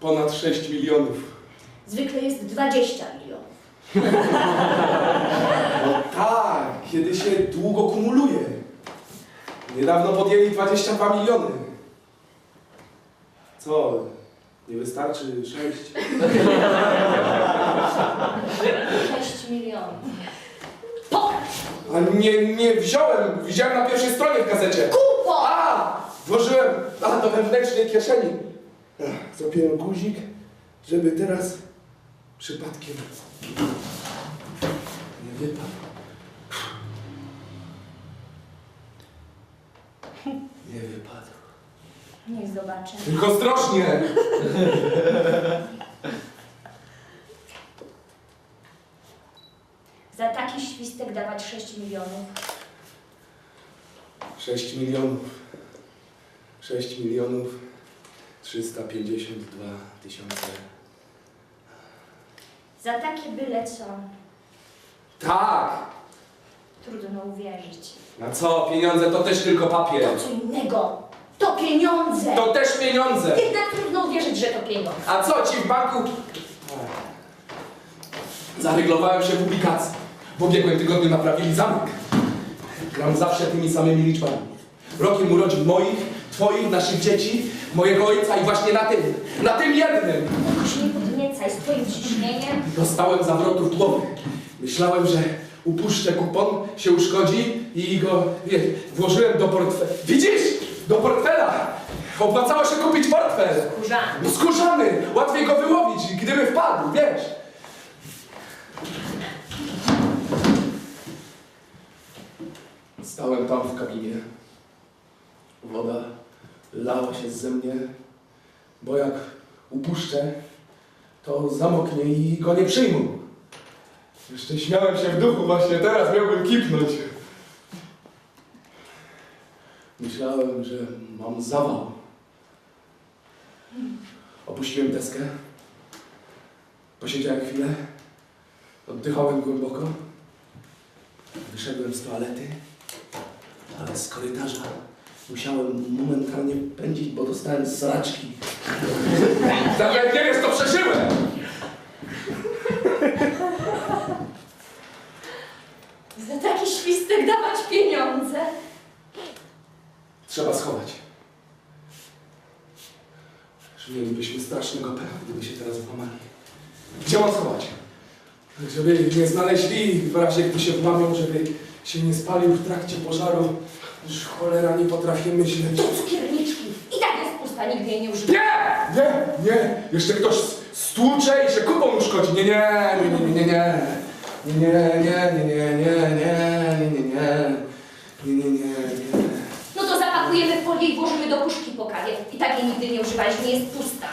Ponad 6 milionów. Zwykle jest 20 milionów. No tak, kiedy się długo kumuluje. Niedawno podjęli 22 miliony. Co? Nie wystarczy 6? 6 milionów. A nie, nie wziąłem. Widziałem na pierwszej stronie w gazecie. Kupo! A! Włożyłem a, do wewnętrznej kieszeni. Zrobiłem guzik, żeby teraz przypadkiem nie wypadł. Nie wypadł. Niech zobaczę. Tylko ostrożnie! Za taki świstek dawać 6 milionów. 6 milionów. 6 milionów 352 tysiące. Za takie byle co. Tak! Trudno uwierzyć. Na co? Pieniądze to też tylko papier. To co innego. To pieniądze! To też pieniądze! Jednak trudno uwierzyć, że to pieniądze. A co ci w banku? Zaryglowałem się w publikacji. W ubiegłym tygodniu naprawili zamek. Gram zawsze tymi samymi liczbami. Rokiem urodzin moich, twoich, naszych dzieci, mojego ojca i właśnie na tym, na tym jednym Jakoś nie podniecaj z twoim ciśnieniem. dostałem zawrotów głowy. Myślałem, że upuszczę kupon, się uszkodzi i go, wiesz, włożyłem do portfela. Widzisz? Do portfela! Opłacało się kupić portfel. Kurzany. No skórzany! Łatwiej go wyłowić, gdyby wpadł, wiesz! Stałem tam w kabinie. Woda lała się ze mnie, bo jak upuszczę, to zamoknie i go nie przyjmą. Jeszcze śmiałem się w duchu, właśnie teraz miałbym kipnąć. Myślałem, że mam zawał. Opuściłem deskę. Posiedziałem chwilę. Oddychałem głęboko. Wyszedłem z toalety. Ale z korytarza musiałem momentalnie pędzić, bo dostałem z sraczki. Tak jak nie wiesz, to przeżyłem! Za taki świstek dawać pieniądze. Trzeba schować. Mielibyśmy strasznego pecha, gdyby się teraz włamali. Gdzie mam schować? Żeby nie znaleźli w razie, gdy się włamią, żeby się nie spalił w trakcie pożaru. Już cholera nie potrafię myśleć. Cukierniczki. I tak jest pusta, nigdy jej nie używam. Nie! Nie! Nie! Jeszcze ktoś stłucze i się kupą uszkodzi. Nie, nie, nie, nie, nie, nie. Nie, nie, nie, nie, nie, nie, nie, nie, nie. Nie, nie, nie, nie. No to zapakujemy w folię i włożymy do puszki po kawie. I tak jej nigdy nie używałeś, nie jest pusta.